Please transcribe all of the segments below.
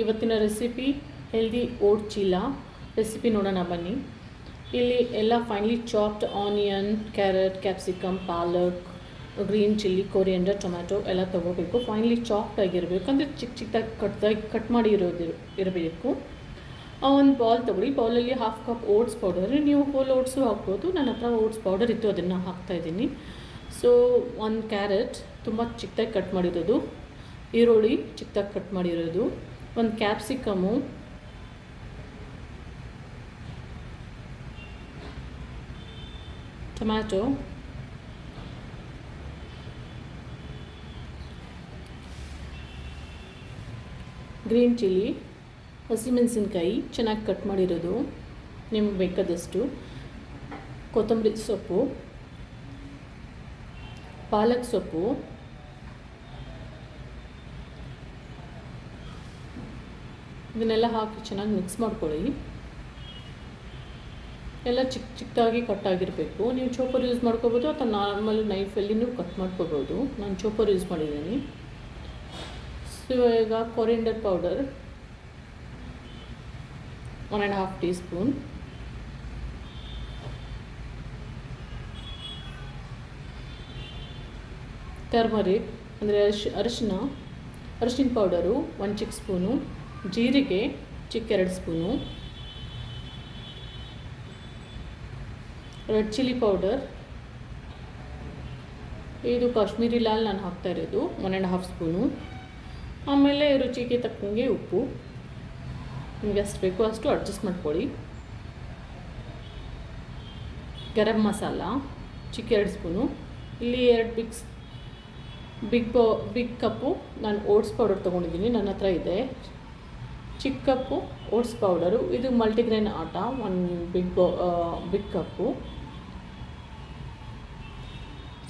ಇವತ್ತಿನ recipe healthy oat cheela recipe ನೋಡೋಣ ಬನ್ನಿ. ಇಲ್ಲಿ ಎಲ್ಲ finely chopped onion carrot capsicum palak green chilli coriander tomato ಎಲ್ಲ ತೊಗೋಬೇಕು. ಫೈನ್ಲಿ ಚಾಪ್ಡ್ ಆಗಿರಬೇಕು. ಅಂದರೆ ಚಿಕ್ಕ ಚಿಕ್ಕದಾಗಿ ಕಟ್ದಾಗಿ ಕಟ್ ಮಾಡಿ ಇರೋದು ಇರಬೇಕು. ಒಂದು ಬಾಲ್ ತೊಗೊಳ್ಳಿ. ಬೌಲಲ್ಲಿ ಹಾಫ್ ಕಪ್ ಓಟ್ಸ್ ಪೌಡರ್ ನೀವು ಹೋಲ್ ಓಟ್ಸು ಹಾಕ್ಬೋದು. ನನ್ನ ಹತ್ರ ಓಟ್ಸ್ ಪೌಡರ್ ಇತ್ತು, ಅದನ್ನು ಹಾಕ್ತಾಯಿದ್ದೀನಿ ಸೊ ಒಂದು ಕ್ಯಾರೆಟ್ ತುಂಬ ಚಿಕ್ಕದಾಗಿ ಕಟ್ ಮಾಡಿರೋದು. ಈರುಳ್ಳಿ ಚಿಕ್ಕದಾಗಿ ಕಟ್ ಮಾಡಿರೋದು. ಒಂದು ಕ್ಯಾಪ್ಸಿಕಮು. ಟೊಮ್ಯಾಟೊ. Green chilli. ಹಸಿಮೆಣಸಿನ್ಕಾಯಿ, ಚೆನ್ನಾಗಿ ಕಟ್ ಮಾಡಿರೋದು. ನಿಮ್ಗೆ ಬೇಕಾದಷ್ಟು. ಕೊತ್ತಂಬರಿ ಸೊಪ್ಪು. ಪಾಲಕ್ ಸೊಪ್ಪು. ಇದನ್ನೆಲ್ಲ ಹಾಕಿ ಚೆನ್ನಾಗಿ ಮಿಕ್ಸ್ ಮಾಡ್ಕೊಳ್ಳಿ. ಎಲ್ಲ ಚಿಕ್ಕ ಚಿಕ್ಕದಾಗಿ ಕಟ್ ಆಗಿರಬೇಕು. ನೀವು ಚೋಪರ್ ಯೂಸ್ ಮಾಡ್ಕೋಬೋದು ಅಥವಾ ನಾರ್ಮಲ್ ನೀವು ಕಟ್ ಮಾಡ್ಕೋಬೋದು. ನಾನು ಚೋಪರ್ ಯೂಸ್ ಮಾಡಿದ್ದೀನಿ. ಸೊ ಈಗ coriander powder one and half teaspoon turmeric ಅಂದರೆ ಅರಿಶಿ, ಅರಿಶಿನ ಅರಿಶಿನ ಪೌಡರು ಒನ್ ಚಿಕ್ಕ ಸ್ಪೂನು ಜೀರಿಗೆ, ಚಿಕ್ಕೆರಡು ಸ್ಪೂನು. Red chilli powder. ಇದು ಕಾಶ್ಮೀರಿ ಲಾಲ್ ನಾನು ಹಾಕ್ತಾ ಇರೋದು, ಒನ್ ಆ್ಯಂಡ್ ಹಾಫ್ ಸ್ಪೂನು. ಆಮೇಲೆ ರುಚಿಗೆ ತಕ್ಕಂಗೆ ಉಪ್ಪು. ನಿಮಗೆ ಅಷ್ಟು ಬೇಕೋ ಅಷ್ಟು ಅಡ್ಜಸ್ಟ್ ಮಾಡ್ಕೊಳ್ಳಿ. ಗರಂ ಮಸಾಲ ಚಿಕ್ಕ ಎರಡು ಸ್ಪೂನು. ಇಲ್ಲಿ ಎರಡು ಬಿಗ್ಸ್ ಬಿಗ್ ಬಿಗ್ ಕಪ್ಪು ನಾನು ಓಟ್ಸ್ ಪೌಡರ್ ತೊಗೊಂಡಿದ್ದೀನಿ, ನನ್ನ ಹತ್ರ ಇದೆ. ಚಿಕ್ಕ ಕಪ್ಪು ಓಟ್ಸ್ ಪೌಡರು, ಇದು ಮಲ್ಟಿಗ್ರೇನ್ ಆಟ ಒಂದು ಬಿಗ್ ಬಿಗ್ ಕಪ್ಪು.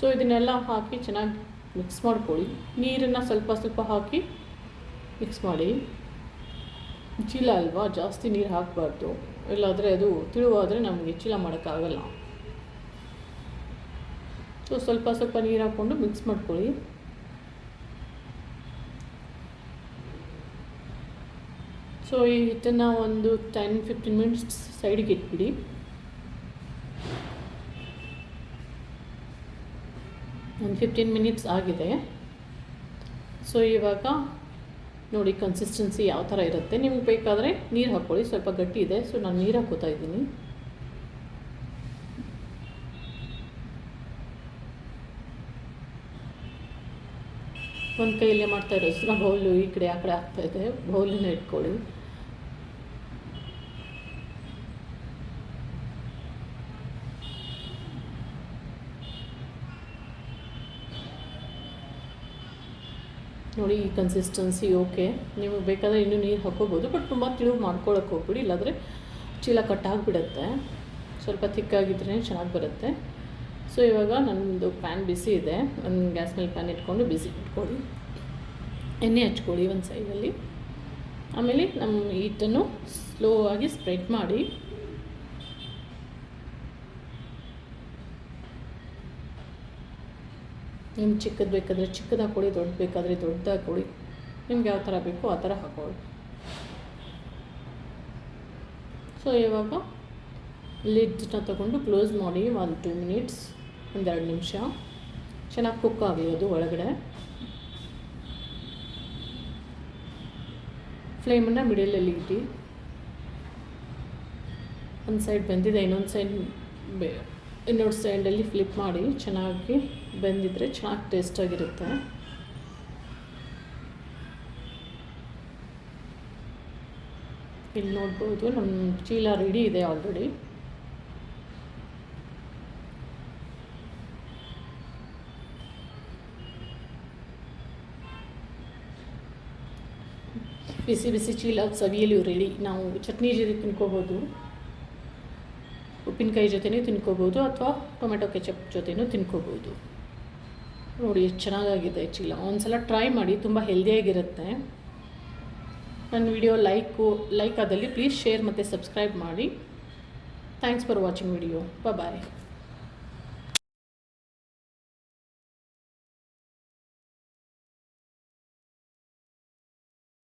ಸೊ ಇದನ್ನೆಲ್ಲ ಹಾಕಿ ಚೆನ್ನಾಗಿ ಮಿಕ್ಸ್ ಮಾಡ್ಕೊಳ್ಳಿ. ನೀರನ್ನು ಸ್ವಲ್ಪ ಸ್ವಲ್ಪ ಹಾಕಿ ಮಿಕ್ಸ್ ಮಾಡಿ. ಚೀಲ ಅಲ್ವಾ, ಜಾಸ್ತಿ ನೀರು ಹಾಕಬಾರ್ದು. ಇಲ್ಲಾದರೆ ಅದು ತಿಳುವಾದರೆ ನಮಗೆ ಚೀಲ ಮಾಡೋಕ್ಕಾಗಲ್ಲ. ಸೊ ಸ್ವಲ್ಪ ಸ್ವಲ್ಪ ನೀರು ಹಾಕ್ಕೊಂಡು ಮಿಕ್ಸ್ ಮಾಡ್ಕೊಳ್ಳಿ. ಸೊ ಈ ಹಿಟ್ಟನ್ನು ಒಂದು ಟೆನ್ ಫಿಫ್ಟೀನ್ ಮಿನಿಟ್ಸ್ ಸೈಡಿಗೆ ಇಟ್ಬಿಡಿ. ಒಂದು ಫಿಫ್ಟೀನ್ ಮಿನಿಟ್ಸ್ ಆಗಿದೆ. ಸೊ ಇವಾಗ ನೋಡಿ ಕನ್ಸಿಸ್ಟೆನ್ಸಿ ಯಾವ ಥರ ಇರುತ್ತೆ. ನಿಮ್ಗೆ ಬೇಕಾದರೆ ನೀರು ಹಾಕ್ಕೊಳ್ಳಿ ಸ್ವಲ್ಪ ಗಟ್ಟಿ ಇದೆ. ಸೊ ನಾನು ನೀರು ಹಾಕೋತಾ ಇದ್ದೀನಿ. ಒಂದು ಕೈಯಲ್ಲೇ ಮಾಡ್ತಾ ಇರೋದು ಬೌಲು ಈ ಕಡೆ, ಆ ಕಡೆ ಆಗ್ತಾ ಇದೆ. ಬೌಲನ್ನ ಇಟ್ಕೊಳ್ಳಿ. ನೋಡಿ, ಈ ಕನ್ಸಿಸ್ಟೆನ್ಸಿ ಓಕೆ ನೀವು ಬೇಕಾದರೆ ಇನ್ನೂ ನೀರು ಹಾಕೋಬೋದು ಬಟ್ ತುಂಬ ತಿಳುವು ಮಾಡ್ಕೊಳಕ್ಕೆ ಹೋಗ್ಬಿಡಿ. ಇಲ್ಲಾಂದರೆ ಚೀಲ ಕಟ್ಟಾಗಿಬಿಡುತ್ತೆ ಸ್ವಲ್ಪ ತಿಕ್ಕಾಗಿದ್ರೇ ಚೆನ್ನಾಗಿ ಬರುತ್ತೆ. ಸೊ ಇವಾಗ ನನ್ನದು ಪ್ಯಾನ್ ಬಿಸಿ ಇದೆ. ಒಂದು ಗ್ಯಾಸ್ ಮೇಲೆ ಪ್ಯಾನ್ ಇಟ್ಕೊಂಡು ಬಿಸಿ ಇಟ್ಕೊಳ್ಳಿ. ಎಣ್ಣೆ ಹಚ್ಕೊಳ್ಳಿ ಒಂದು ಸೈಡಲ್ಲಿ ಆಮೇಲೆ ನಮ್ಮ ಹಿಟ್ಟನ್ನು ಸ್ಲೋ ಆಗಿ ಸ್ಪ್ರೆಡ್ ಮಾಡಿ. ನಿಮ್ಗೆ ಚಿಕ್ಕದು ಬೇಕಾದರೆ ಚಿಕ್ಕದಾಗಿ ಕೊಡಿ ದೊಡ್ಡ ಬೇಕಾದರೆ ದೊಡ್ಡದಾಗಿ ಕೊಡಿ ನಿಮ್ಗೆ ಯಾವ ಥರ ಬೇಕೋ ಆ ಥರ ಹಾಕೊಳ್ಳಿ. ಸೊ ಇವಾಗ ಲಿಡ್ನ ತೊಗೊಂಡು ಕ್ಲೋಸ್ ಮಾಡಿ ಒಂದು ಟೂ ಮಿನಿಟ್ಸ್ ಒಂದೆರಡು ನಿಮಿಷ. ಚೆನ್ನಾಗಿ ಕುಕ್ ಆಗಲಿ ಅದು ಒಳಗಡೆ. ಫ್ಲೇಮನ್ನು ಮಿಡಲಲ್ಲಿ ಇಟ್ಟು ಒಂದು ಸೈಡ್ ಬಂದಿದೆ, ಇನ್ನೊಂದು ಸೈಡ್ ಬೆ ಇನ್ನೊಂದು ಸೈಡಲ್ಲಿ ಫ್ಲಿಪ್ ಮಾಡಿ ಚೆನ್ನಾಗಿ ಬೆಂದಿದ್ರೆ ಚೆನ್ನಾಗಿ ಟೇಸ್ಟಾಗಿರುತ್ತೆ. ಇಲ್ಲಿ ನೋಡ್ಬೋದು ನಮ್ಮ ಚೀಲ ರೆಡಿ ಇದೆ ಆಲ್ರೆಡಿ ಬಿಸಿ ಬಿಸಿ ಚೀಲ ಸವಿಯಲ್ಲಿ ರೆಡಿ ನಾವು ಚಟ್ನಿ ಜೊತೆ ತಿನ್ಕೋಬೋದು. ಉಪ್ಪಿನಕಾಯಿ ಜೊತೆನೂ ತಿನ್ಕೋಬೋದು ಅಥವಾ ಟೊಮೆಟೊ ಕೆಚಪ್ ಜೊತೆನೂ ತಿನ್ಕೋಬೋದು. ನೋಡಿ, ಎಷ್ಟು ಚೆನ್ನಾಗಾಗಿದೆ ಚೀಲ ಒಂದು ಸಲ ಟ್ರೈ ಮಾಡಿ, ತುಂಬ ಹೆಲ್ದಿಯಾಗಿರುತ್ತೆ. ನನ್ನ ವಿಡಿಯೋ ಲೈಕು, ಲೈಕ್ ಆದಲ್ಲಿ ಪ್ಲೀಸ್ ಶೇರ್ ಮತ್ತು ಸಬ್ಸ್ಕ್ರೈಬ್ ಮಾಡಿ. Thanks for watching video. Bye.